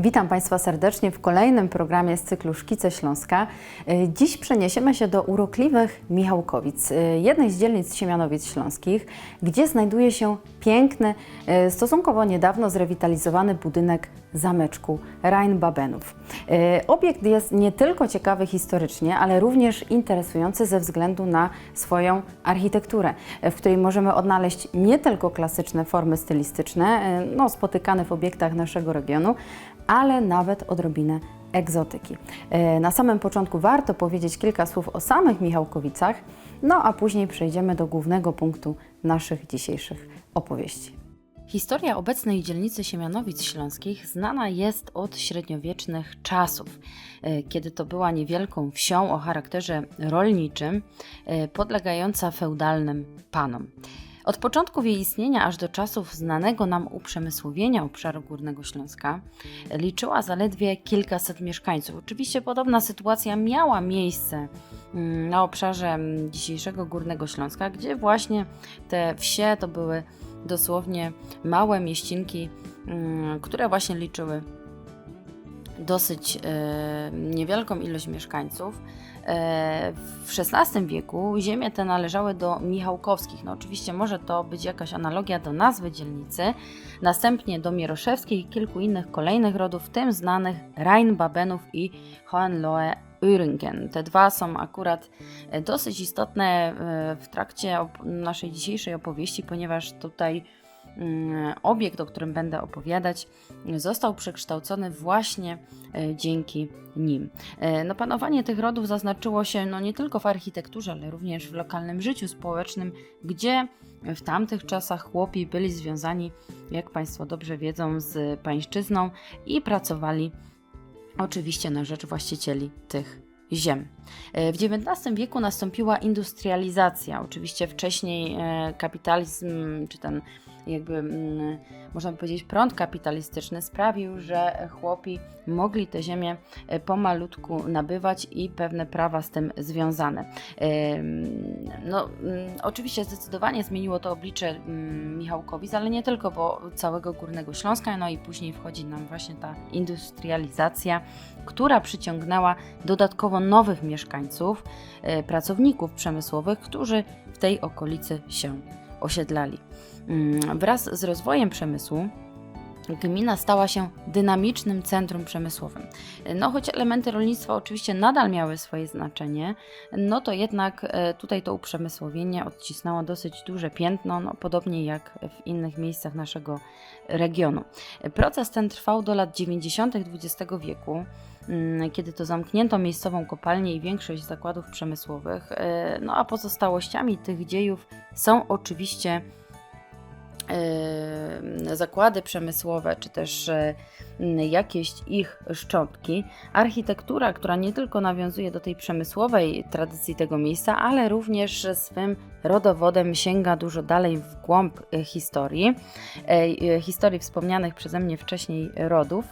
Witam Państwa serdecznie w kolejnym programie z cyklu Szkice Śląska. E, Dziś przeniesiemy się do urokliwych Michałkowic, e, jednej z dzielnic Siemianowic Śląskich, gdzie znajduje się piękny, e, stosunkowo niedawno zrewitalizowany budynek zameczku Rheinbabenów. E, Obiekt jest nie tylko ciekawy historycznie, ale również interesujący ze względu na swoją architekturę, w której możemy odnaleźć nie tylko klasyczne formy stylistyczne, e, no, spotykane w obiektach naszego regionu, ale nawet odrobinę egzotyki. E, Na samym początku warto powiedzieć kilka słów o samych Michałkowicach, no a później przejdziemy do głównego punktu naszych dzisiejszych opowieści. Historia obecnej dzielnicy Siemianowic Śląskich znana jest od średniowiecznych czasów, e, kiedy to była niewielką wsią o charakterze rolniczym, e, podlegająca feudalnym panom. Od początków jej istnienia aż do czasów znanego nam uprzemysłowienia obszaru Górnego Śląska liczyła zaledwie kilkaset mieszkańców. Oczywiście podobna sytuacja miała miejsce mm, na obszarze dzisiejszego Górnego Śląska, gdzie właśnie te wsie to były dosłownie małe mieścinki, mm, które właśnie liczyły dosyć e, niewielką ilość mieszkańców. E, w XVI wieku ziemie te należały do Michałkowskich. No oczywiście może to być jakaś analogia do nazwy dzielnicy. Następnie do Mieroszewskich i kilku innych kolejnych rodów, w tym znanych Rheinbabenów i Hohenlohe Uringen. Te dwa są akurat e, dosyć istotne w trakcie naszej dzisiejszej opowieści, ponieważ tutaj obiekt, o którym będę opowiadać, został przekształcony właśnie e, dzięki nim. E, No, panowanie tych rodów zaznaczyło się no, nie tylko w architekturze, ale również w lokalnym życiu społecznym, gdzie w tamtych czasach chłopi byli związani, jak Państwo dobrze wiedzą, z pańszczyzną i pracowali oczywiście na rzecz właścicieli tych ziem. E, W XIX wieku nastąpiła industrializacja. Oczywiście wcześniej kapitalizm, czy ten jakby mm, można by powiedzieć prąd kapitalistyczny sprawił, że chłopi mogli te ziemię e, pomalutku nabywać i pewne prawa z tym związane. No, mm, oczywiście zdecydowanie zmieniło to oblicze mm, Michałkowic, ale nie tylko, bo całego Górnego Śląska, no i później wchodzi nam właśnie ta industrializacja, która przyciągnęła dodatkowo nowych mieszkańców, e, pracowników przemysłowych, którzy w tej okolicy się osiedlali. Mm, Wraz z rozwojem przemysłu gmina stała się dynamicznym centrum przemysłowym. No, choć elementy rolnictwa oczywiście nadal miały swoje znaczenie, no to jednak e, tutaj to uprzemysłowienie odcisnęło dosyć duże piętno, no, podobnie jak w innych miejscach naszego regionu. Proces ten trwał do lat 90. XX wieku, mm, kiedy to zamknięto miejscową kopalnię i większość zakładów przemysłowych. e, No a pozostałościami tych dziejów są oczywiście zakłady przemysłowe, czy też jakieś ich szczątki. Architektura, która nie tylko nawiązuje do tej przemysłowej tradycji tego miejsca, ale również swym rodowodem sięga dużo dalej w głąb historii, e, e, historii wspomnianych przeze mnie wcześniej rodów.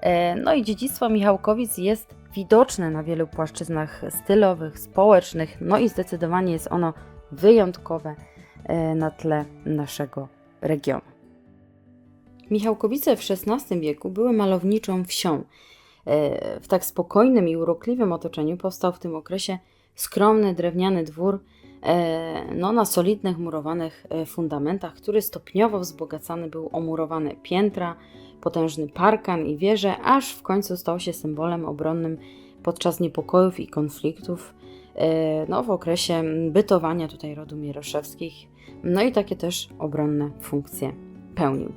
E, No i dziedzictwo Michałkowic jest widoczne na wielu płaszczyznach stylowych, społecznych, no i zdecydowanie jest ono wyjątkowe na tle naszego regionu. Michałkowice w XVI wieku były malowniczą wsią. E, W tak spokojnym i urokliwym otoczeniu powstał w tym okresie skromny drewniany dwór e, no, na solidnych murowanych e, fundamentach, który stopniowo wzbogacany był o murowane piętra, potężny parkan i wieże, aż w końcu stał się symbolem obronnym podczas niepokojów i konfliktów no, w okresie bytowania tutaj rodu Mieroszewskich. No i takie też obronne funkcje pełnił.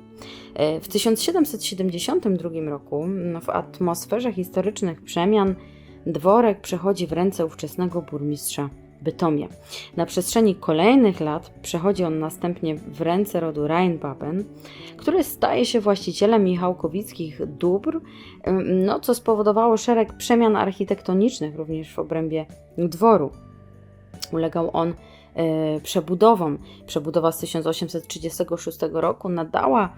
E, W 1772 roku no, w atmosferze historycznych przemian dworek przechodzi w ręce ówczesnego burmistrza Na przestrzeni kolejnych lat przechodzi on następnie w ręce rodu Rheinbaben, który staje się właścicielem michałkowickich dóbr, no, co spowodowało szereg przemian architektonicznych również w obrębie dworu. Ulegał on e, przebudowom. Przebudowa z 1836 roku nadała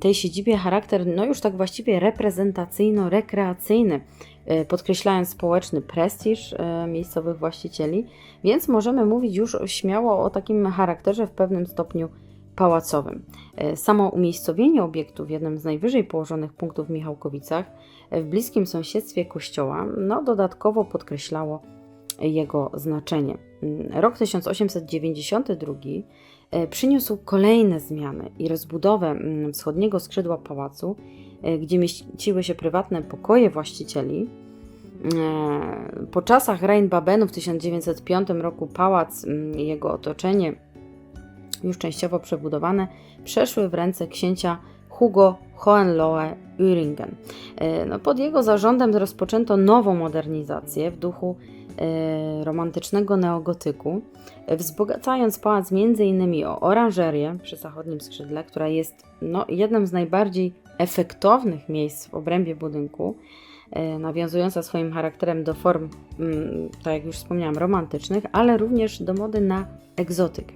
tej siedzibie charakter, no już tak właściwie reprezentacyjno-rekreacyjny, e, podkreślając społeczny prestiż e, miejscowych właścicieli, więc możemy mówić już śmiało o takim charakterze w pewnym stopniu pałacowym. E, Samo umiejscowienie obiektu w jednym z najwyżej położonych punktów w Michałkowicach, w bliskim sąsiedztwie kościoła, no, dodatkowo podkreślało jego znaczenie. Mm, Rok 1892 e, przyniósł kolejne zmiany i rozbudowę mm, wschodniego skrzydła pałacu, e, gdzie mieściły się prywatne pokoje właścicieli. E, Po czasach Rheinbabenu w 1905 roku pałac mm, i jego otoczenie, już częściowo przebudowane, przeszły w ręce księcia Hugo Hohenlohe-Öhringen. E, No, pod jego zarządem rozpoczęto nową modernizację w duchu e, romantycznego neogotyku, e, wzbogacając pałac m.in. o oranżerię przy zachodnim skrzydle, która jest no, jednym z najbardziej efektownych miejsc w obrębie budynku, e, nawiązująca swoim charakterem do form, mm, tak jak już wspomniałam, romantycznych, ale również do mody na egzotykę,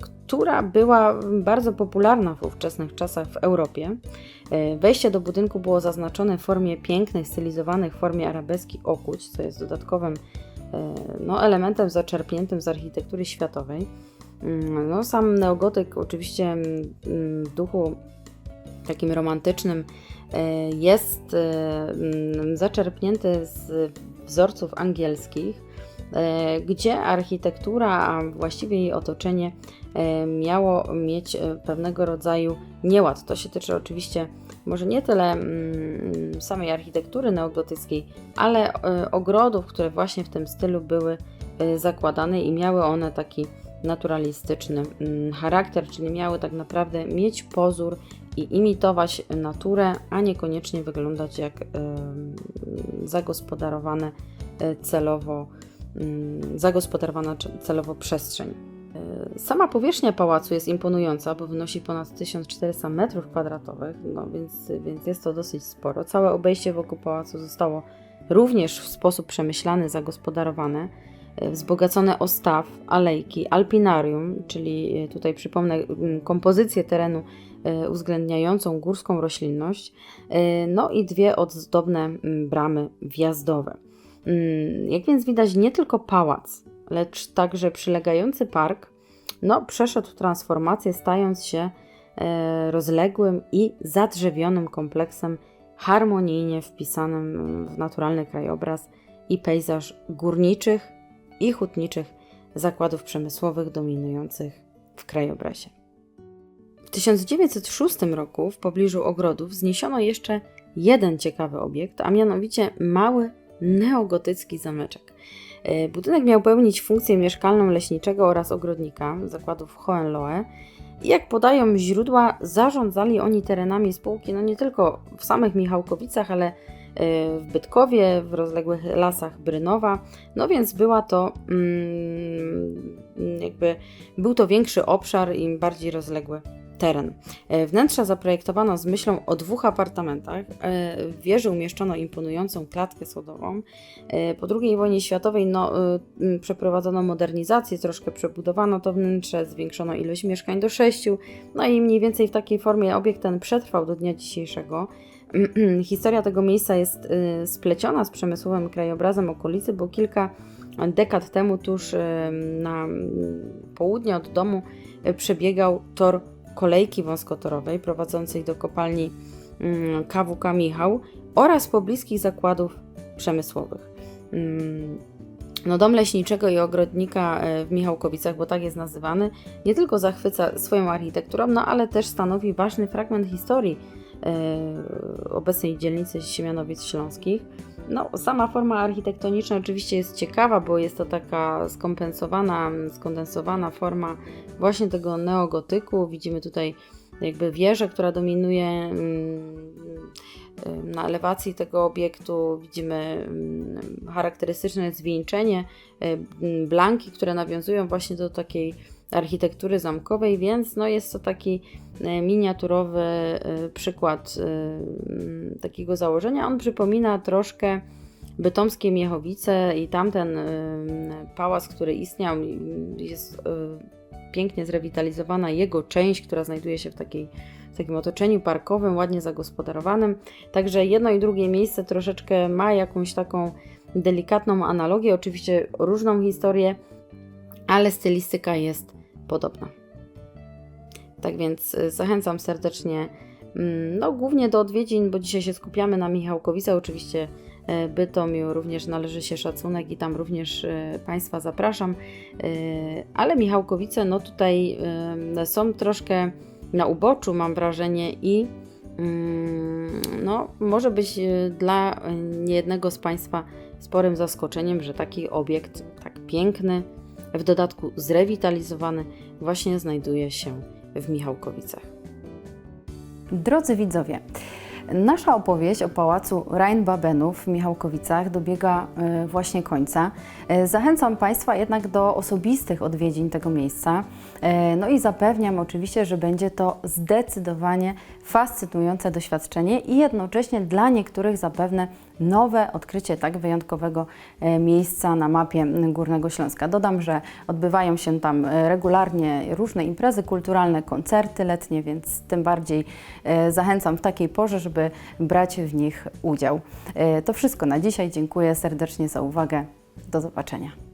która była bardzo popularna w ówczesnych czasach w Europie. E, Wejście do budynku było zaznaczone w formie pięknych, stylizowanych w formie arabeski okuć, co jest dodatkowym e, no, elementem zaczerpniętym z architektury światowej. Mm, No, sam neogotyk oczywiście mm, w duchu takim romantycznym e, jest e, mm, zaczerpnięty z wzorców angielskich, e, gdzie architektura, a właściwie jej otoczenie e, miało mieć e, pewnego rodzaju nieład. To się tyczy oczywiście może nie tyle mm, samej architektury neogotyckiej, ale e, ogrodów, które właśnie w tym stylu były e, zakładane i miały one taki naturalistyczny mm, charakter, czyli miały tak naprawdę mieć pozór i imitować naturę, a niekoniecznie wyglądać jak zagospodarowane e, celowo, zagospodarowana cze- celowo przestrzeń. E, Sama powierzchnia pałacu jest imponująca, bo wynosi ponad 1400 m2, no więc, więc jest to dosyć sporo. Całe obejście wokół pałacu zostało również w sposób przemyślany, zagospodarowane e, wzbogacone o staw, alejki, alpinarium, czyli e, tutaj przypomnę mm, kompozycję terenu uwzględniającą górską roślinność, no i dwie ozdobne mm, bramy wjazdowe. Mm, Jak więc widać, nie tylko pałac, lecz także przylegający park no, przeszedł transformację, stając się e, rozległym i zadrzewionym kompleksem, harmonijnie wpisanym w naturalny krajobraz i pejzaż górniczych i hutniczych zakładów przemysłowych dominujących w krajobrazie. W 1906 roku w pobliżu ogrodów wzniesiono jeszcze jeden ciekawy obiekt, a mianowicie mały neogotycki zameczek. E, Budynek miał pełnić funkcję mieszkalną leśniczego oraz ogrodnika zakładów Hohenlohe. Jak podają źródła, zarządzali oni terenami spółki no nie tylko w samych Michałkowicach, ale e, w Bytkowie, w rozległych lasach Brynowa. No więc była to mm, jakby był to większy obszar i bardziej rozległy teren. E, Wnętrza zaprojektowano z myślą o dwóch apartamentach. E, W wieży umieszczono imponującą klatkę sodową. E, Po II wojnie światowej no, przeprowadzono modernizację, troszkę przebudowano to wnętrze, zwiększono ilość mieszkań do sześciu, no i mniej więcej w takiej formie obiekt ten przetrwał do dnia dzisiejszego. Historia tego miejsca jest spleciona z przemysłowym krajobrazem okolicy, bo kilka dekad temu tuż na południe od domu przebiegał tor kolejki wąskotorowej prowadzącej do kopalni mm, KWK Michał oraz pobliskich zakładów przemysłowych. Mm, No, dom leśniczego i ogrodnika e, w Michałkowicach, bo tak jest nazywany, nie tylko zachwyca swoją architekturą, no ale też stanowi ważny fragment historii e, obecnej dzielnicy Siemianowic Śląskich. No, sama forma architektoniczna oczywiście jest ciekawa, bo jest to taka skompensowana, skondensowana forma właśnie tego neogotyku. Widzimy tutaj jakby wieżę, która dominuje mm, na elewacji tego obiektu. Widzimy mm, charakterystyczne zwieńczenie, y, blanki, które nawiązują właśnie do takiej architektury zamkowej, więc no jest to taki e, miniaturowy e, przykład e, takiego założenia. On przypomina troszkę bytomskie Miechowice i tamten pałac, który istniał, jest pięknie zrewitalizowana jego część, która znajduje się w, takiej, w takim otoczeniu parkowym, ładnie zagospodarowanym. Także jedno i drugie miejsce troszeczkę ma jakąś taką delikatną analogię, oczywiście różną historię, ale stylistyka jest podobna. Tak więc y, zachęcam serdecznie, mm, no głównie do odwiedzin, bo dzisiaj się skupiamy na Michałkowice. Oczywiście e, Bytomiu również należy się szacunek i tam również e, Państwa zapraszam. Ale Michałkowice, no tutaj są troszkę na uboczu, mam wrażenie, i mm, no, może być dla niejednego z Państwa sporym zaskoczeniem, że taki obiekt tak piękny, w dodatku zrewitalizowany, właśnie znajduje się w Michałkowicach. Drodzy widzowie, nasza opowieść o pałacu Rheinbabenów w Michałkowicach dobiega e, właśnie końca. E, Zachęcam Państwa jednak do osobistych odwiedzin tego miejsca. E, No i zapewniam oczywiście, że będzie to zdecydowanie fascynujące doświadczenie i jednocześnie dla niektórych zapewne nowe odkrycie tak wyjątkowego e, miejsca na mapie Górnego Śląska. Dodam, że odbywają się tam e, regularnie różne imprezy kulturalne, koncerty letnie, więc tym bardziej e, zachęcam w takiej porze, żeby brać w nich udział. To wszystko na dzisiaj. Dziękuję serdecznie za uwagę. Do zobaczenia.